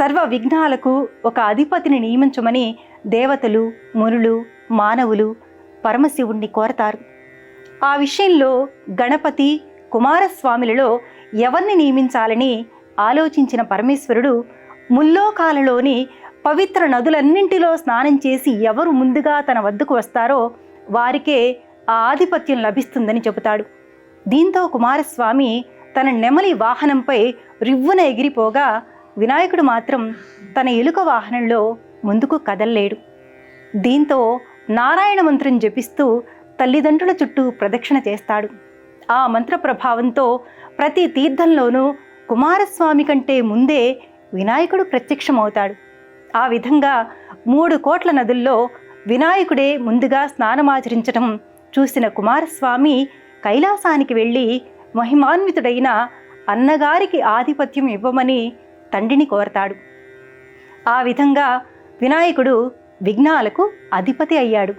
సర్వ విఘ్నాలకు ఒక అధిపతిని నియమించమని దేవతలు మునులు మానవులు పరమశివుణ్ణి కోరతారు. ఆ విషయంలో గణపతి కుమారస్వాములలో ఎవరిని నియమించాలని ఆలోచించిన పరమేశ్వరుడు ముల్లోకాలలోని పవిత్ర నదులన్నింటిలో స్నానం చేసి ఎవరు ముందుగా తన వద్దకు వస్తారో వారికే ఆ ఆధిపత్యం లభిస్తుందని చెబుతాడు. దీంతో కుమారస్వామి తన నెమలి వాహనంపై రివ్వున ఎగిరిపోగా వినాయకుడు మాత్రం తన ఎలుక వాహనంలో ముందుకు కదల్లేడు. దీంతో నారాయణ మంత్రం జపిస్తూ తల్లిదండ్రుల చుట్టూ ప్రదక్షిణ చేస్తాడు. ఆ మంత్ర ప్రభావంతో ప్రతి తీర్థంలోనూ కుమారస్వామి కంటే ముందే వినాయకుడు ప్రత్యక్షమవుతాడు. ఆ విధంగా మూడు కోట్ల నదుల్లో వినాయకుడే ముందుగా స్నానమాచరించటం చూసిన కుమారస్వామి కైలాసానికి వెళ్ళి మహిమాన్వితుడైన అన్నగారికి ఆధిపత్యం ఇవ్వమని తండ్రిని కోరతాడు. ఆ విధంగా వినాయకుడు విఘ్నాలకు అధిపతి అయ్యాడు.